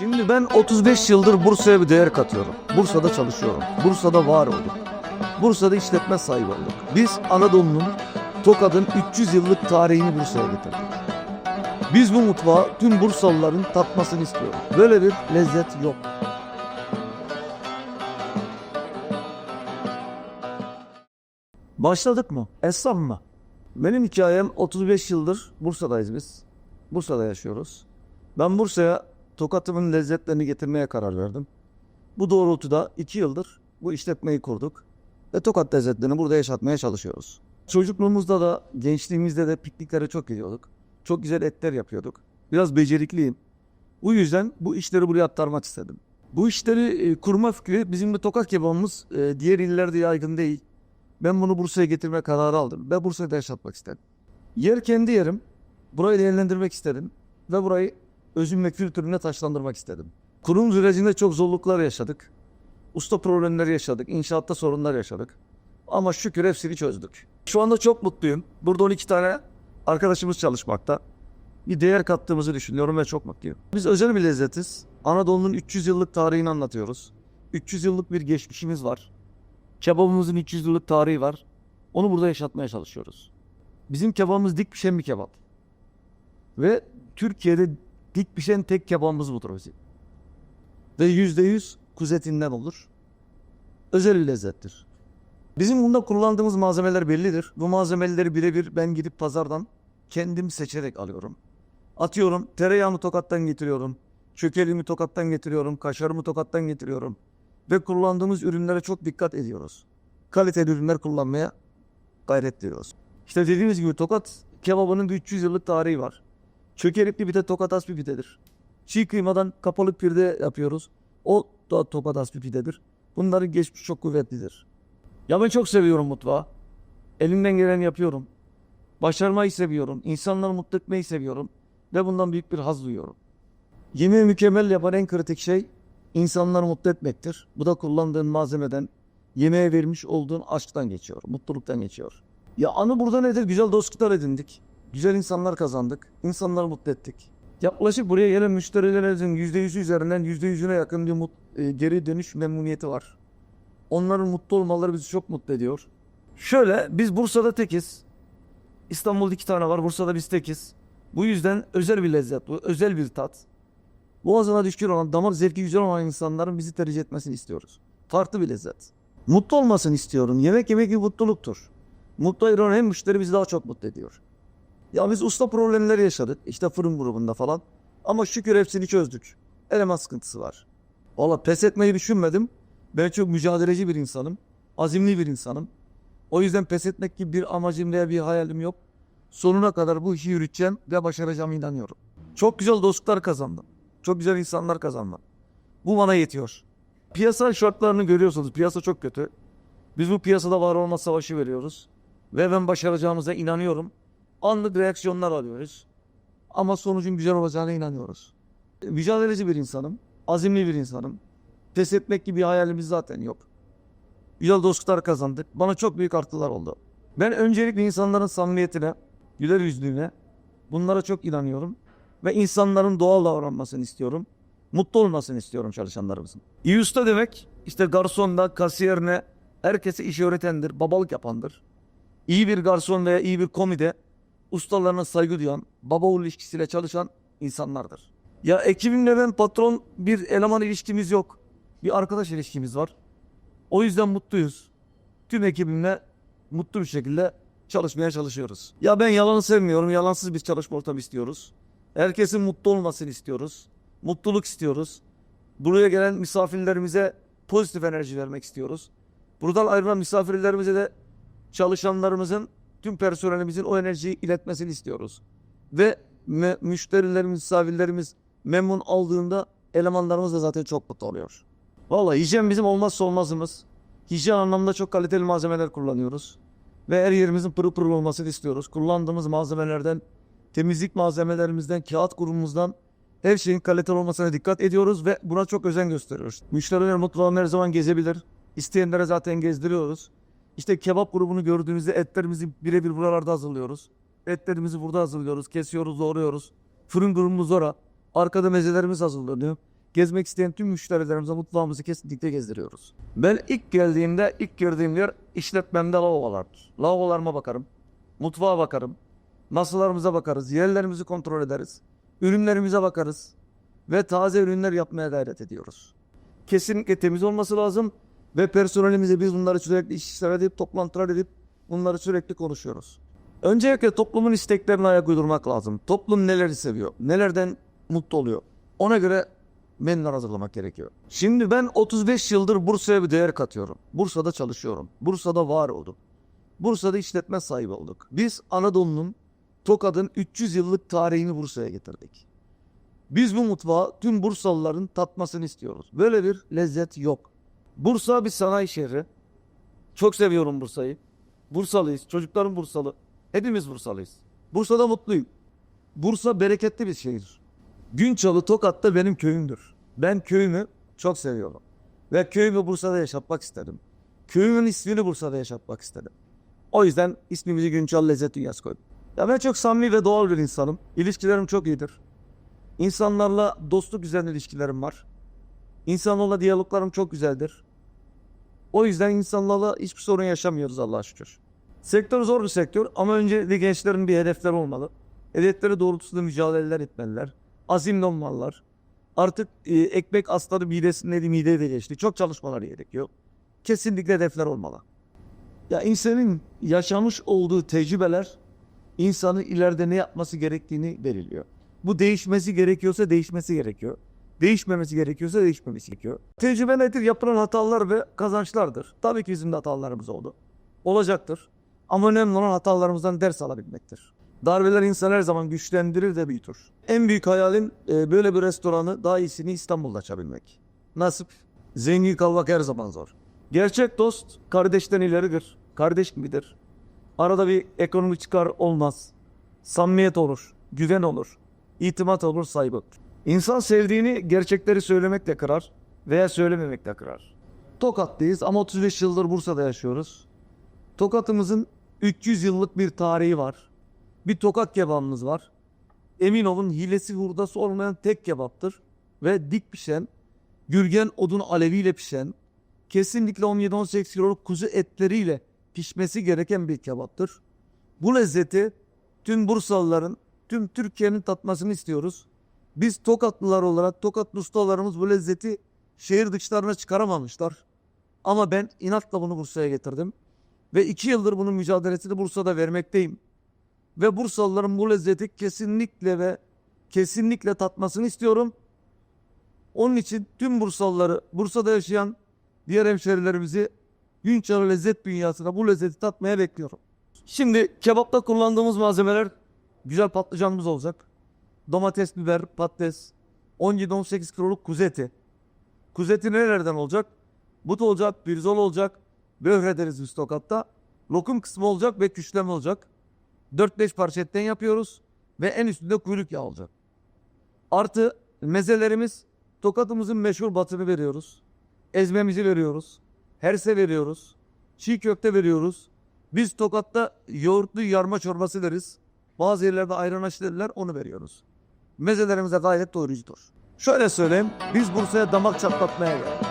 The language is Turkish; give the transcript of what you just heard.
Şimdi ben 35 yıldır Bursa'ya bir değer katıyorum. Bursa'da çalışıyorum. Bursa'da var oldum. Bursa'da işletme sahibi olduk. Biz Anadolu'nun, Tokat'ın 300 yıllık tarihini Bursa'ya getirdik. Biz bu mutfağı tüm Bursalıların tatmasını istiyoruz. Böyle bir lezzet yok. Başladık mı? Esnaf mı? Benim hikayem 35 yıldır Bursa'dayız biz. Bursa'da yaşıyoruz. Ben Bursa'ya Tokat'ımın lezzetlerini getirmeye karar verdim. Bu doğrultuda 2 yıldır bu işletmeyi kurduk. Ve Tokat lezzetlerini burada yaşatmaya çalışıyoruz. Çocukluğumuzda da gençliğimizde de pikniklere çok gidiyorduk. Çok güzel etler yapıyorduk. Biraz becerikliyim. Bu yüzden bu işleri buraya aktarmak istedim. Bu işleri e, kurma fikri bizim de Tokat kebabımız e, diğer illerde yaygın değil. Ben bunu Bursa'ya getirme kararı aldım ve Bursa'da yaşatmak istedim. Yer kendi yerim. Burayı değerlendirmek istedim ve burayı özüm ve kültürüne taşlandırmak istedim. Kurum sürecinde çok zorluklar yaşadık. Usta problemleri yaşadık. inşaatta sorunlar yaşadık. Ama şükür hepsini çözdük. Şu anda çok mutluyum. Burada 12 tane arkadaşımız çalışmakta. Bir değer kattığımızı düşünüyorum ve çok mutluyum. Biz özel bir lezzetiz. Anadolu'nun 300 yıllık tarihini anlatıyoruz. 300 yıllık bir geçmişimiz var. Kebabımızın 300 yıllık tarihi var. Onu burada yaşatmaya çalışıyoruz. Bizim kebabımız dik pişen bir kebap. Ve Türkiye'de dik pişen tek kebabımız budur bizim. Ve yüzde yüz kuzu etinden olur. Özel lezzettir. Bizim bunda kullandığımız malzemeler bellidir. Bu malzemeleri birebir ben gidip pazardan kendim seçerek alıyorum. Atıyorum tereyağımı tokattan getiriyorum. Çökelimi tokattan getiriyorum. Kaşarımı tokattan getiriyorum. Ve kullandığımız ürünlere çok dikkat ediyoruz. Kaliteli ürünler kullanmaya gayret ediyoruz. İşte dediğimiz gibi tokat kebabının bir 300 yıllık tarihi var. Çökelipli pide tokat as bir pidedir. Çiğ kıymadan kapalı pide yapıyoruz. O da tokat as bir pidedir. Bunların geçmiş çok kuvvetlidir. Ya ben çok seviyorum mutfağı. Elimden geleni yapıyorum. Başarmayı seviyorum. İnsanları mutlu etmeyi seviyorum. Ve bundan büyük bir haz duyuyorum. Yemeği mükemmel yapan en kritik şey insanları mutlu etmektir. Bu da kullandığın malzemeden, yemeğe vermiş olduğun aşktan geçiyor, mutluluktan geçiyor. Ya anı burada nedir? Güzel dostluklar edindik. Güzel insanlar kazandık. İnsanları mutlu ettik. Yaklaşık buraya gelen müşterilerimizin %100'ü üzerinden %100'üne yakın bir mut- e, geri dönüş memnuniyeti var. Onların mutlu olmaları bizi çok mutlu ediyor. Şöyle biz Bursa'da tekiz. İstanbul'da iki tane var. Bursa'da biz tekiz. Bu yüzden özel bir lezzet bu. Özel bir tat. Boğazına düşkün olan, damak zevki güzel olan insanların bizi tercih etmesini istiyoruz. Farklı bir lezzet. Mutlu olmasını istiyorum. Yemek yemek bir mutluluktur. Mutlu ayıran hem müşteri bizi daha çok mutlu ediyor. Ya biz usta problemleri yaşadık. İşte fırın grubunda falan. Ama şükür hepsini çözdük. Eleman sıkıntısı var. Valla pes etmeyi düşünmedim. Ben çok mücadeleci bir insanım. Azimli bir insanım. O yüzden pes etmek gibi bir amacım veya bir hayalim yok. Sonuna kadar bu işi yürüteceğim ve başaracağıma inanıyorum. Çok güzel dostluklar kazandım. Çok güzel insanlar kazandım. Bu bana yetiyor. Piyasa şartlarını görüyorsunuz. Piyasa çok kötü. Biz bu piyasada var olma savaşı veriyoruz. Ve ben başaracağımıza inanıyorum. Anlık reaksiyonlar alıyoruz. Ama sonucun güzel olacağına inanıyoruz. Mücadeleci bir insanım. Azimli bir insanım. Pes etmek gibi bir hayalimiz zaten yok. Güzel dostluklar kazandık. Bana çok büyük artılar oldu. Ben öncelikle insanların samimiyetine, güler yüzlülüğüne bunlara çok inanıyorum. Ve insanların doğal davranmasını istiyorum. Mutlu olmasını istiyorum çalışanlarımızın. İyi usta demek işte garsonda, kasiyerine, herkese iş öğretendir, babalık yapandır. İyi bir garson veya iyi bir komide ustalarına saygı duyan, baba oğul ilişkisiyle çalışan insanlardır. Ya ekibimle ben patron bir eleman ilişkimiz yok. Bir arkadaş ilişkimiz var. O yüzden mutluyuz. Tüm ekibimle mutlu bir şekilde çalışmaya çalışıyoruz. Ya ben yalanı sevmiyorum. Yalansız bir çalışma ortamı istiyoruz. Herkesin mutlu olmasını istiyoruz. Mutluluk istiyoruz. Buraya gelen misafirlerimize pozitif enerji vermek istiyoruz. Buradan ayrılan misafirlerimize de çalışanlarımızın, tüm personelimizin o enerjiyi iletmesini istiyoruz. Ve müşterilerimiz, misafirlerimiz memnun aldığında elemanlarımız da zaten çok mutlu oluyor. Vallahi hijyen bizim olmazsa olmazımız. Hijyen anlamda çok kaliteli malzemeler kullanıyoruz. Ve her yerimizin pırıl pırıl olmasını istiyoruz. Kullandığımız malzemelerden, temizlik malzemelerimizden, kağıt grubumuzdan her şeyin kaliteli olmasına dikkat ediyoruz ve buna çok özen gösteriyoruz. Müşteriler mutfağını her zaman gezebilir. İsteyenlere zaten gezdiriyoruz. İşte kebap grubunu gördüğünüzde etlerimizi birebir buralarda hazırlıyoruz. Etlerimizi burada hazırlıyoruz. Kesiyoruz, doğruyoruz. Fırın grubumuz orada. Arkada mezelerimiz hazırlanıyor. gezmek isteyen tüm müşterilerimize mutfağımızı kesinlikle gezdiriyoruz. Ben ilk geldiğimde ilk girdiğim yer işletmemde lavabolardır. Lavabolarıma bakarım. Mutfağa bakarım. Masalarımıza bakarız. Yerlerimizi kontrol ederiz. Ürünlerimize bakarız. Ve taze ürünler yapmaya gayret ediyoruz. Kesinlikle temiz olması lazım. Ve personelimize biz bunları sürekli işler edip toplantılar edip bunları sürekli konuşuyoruz. Öncelikle toplumun isteklerine ayak uydurmak lazım. Toplum neleri seviyor, nelerden mutlu oluyor. Ona göre menüler hazırlamak gerekiyor. Şimdi ben 35 yıldır Bursa'ya bir değer katıyorum. Bursa'da çalışıyorum. Bursa'da var oldum. Bursa'da işletme sahibi olduk. Biz Anadolu'nun, Tokat'ın 300 yıllık tarihini Bursa'ya getirdik. Biz bu mutfağı tüm Bursalıların tatmasını istiyoruz. Böyle bir lezzet yok. Bursa bir sanayi şehri. Çok seviyorum Bursa'yı. Bursalıyız. Çocuklarım Bursalı. Hepimiz Bursalıyız. Bursa'da mutluyum. Bursa bereketli bir şehir. Günçalı Tokat'ta benim köyümdür. Ben köyümü çok seviyorum. Ve köyümü Bursa'da yaşatmak istedim. Köyümün ismini Bursa'da yaşatmak istedim. O yüzden ismimizi Günçal Lezzet Dünyası koydum. Ya ben çok samimi ve doğal bir insanım. İlişkilerim çok iyidir. İnsanlarla dostluk güzel ilişkilerim var. İnsanlarla diyaloglarım çok güzeldir. O yüzden insanlarla hiçbir sorun yaşamıyoruz Allah'a şükür. Sektör zor bir sektör ama öncelikle gençlerin bir hedefleri olmalı. Hedefleri doğrultusunda mücadeleler etmeliler. Azimli olmalılar. Artık e, ekmek aslanı midesinde mideye de geçti. Çok çalışmalar gerekiyor. Kesinlikle hedefler olmalı. Ya insanın yaşamış olduğu tecrübeler insanın ileride ne yapması gerektiğini belirliyor. Bu değişmesi gerekiyorsa değişmesi gerekiyor. Değişmemesi gerekiyorsa değişmemesi gerekiyor. Tecrübe nedir? Yapılan hatalar ve kazançlardır. Tabii ki bizim de hatalarımız oldu. Olacaktır. Ama önemli olan hatalarımızdan ders alabilmektir. Darbeler insan her zaman güçlendirir de büyütür. En büyük hayalim e, böyle bir restoranı daha iyisini İstanbul'da açabilmek. Nasip. Zengin kalmak her zaman zor. Gerçek dost kardeşten ileridir. Kardeş gibidir. Arada bir ekonomi çıkar olmaz. Samimiyet olur. Güven olur. itimat olur saygı. İnsan sevdiğini gerçekleri söylemekle kırar veya söylememekle kırar. Tokat'tayız ama 35 yıldır Bursa'da yaşıyoruz. Tokat'ımızın 300 yıllık bir tarihi var. Bir tokat kebabımız var. Emin olun hilesi hurdası olmayan tek kebaptır. Ve dik pişen, gürgen odun aleviyle pişen, kesinlikle 17-18 kiloluk kuzu etleriyle pişmesi gereken bir kebaptır. Bu lezzeti tüm Bursalıların, tüm Türkiye'nin tatmasını istiyoruz. Biz Tokatlılar olarak, Tokatlı ustalarımız bu lezzeti şehir dışlarına çıkaramamışlar. Ama ben inatla bunu Bursa'ya getirdim. Ve iki yıldır bunun mücadelesini Bursa'da vermekteyim. Ve Bursalıların bu lezzeti kesinlikle ve kesinlikle tatmasını istiyorum. Onun için tüm Bursalıları, Bursa'da yaşayan diğer hemşerilerimizi Günçalı Lezzet Dünyası'na bu lezzeti tatmaya bekliyorum. Şimdi kebapta kullandığımız malzemeler güzel patlıcanımız olacak. Domates, biber, patates, 17-18 kiloluk kuzu eti. Kuzu eti nerelerden olacak? But olacak, pirzol olacak, böhre deriz biz Tokat'ta. Lokum kısmı olacak ve küşleme olacak. 4-5 parça etten yapıyoruz ve en üstünde kuyruk yağı olacak. Artı mezelerimiz Tokat'ımızın meşhur batını veriyoruz. Ezmemizi veriyoruz. Herse veriyoruz. Çiğ köfte veriyoruz. Biz Tokat'ta yoğurtlu yarma çorbası deriz. Bazı yerlerde ayran aşı derler onu veriyoruz. Mezelerimize gayet doyurucudur. Şöyle söyleyeyim biz Bursa'ya damak çatlatmaya geldik.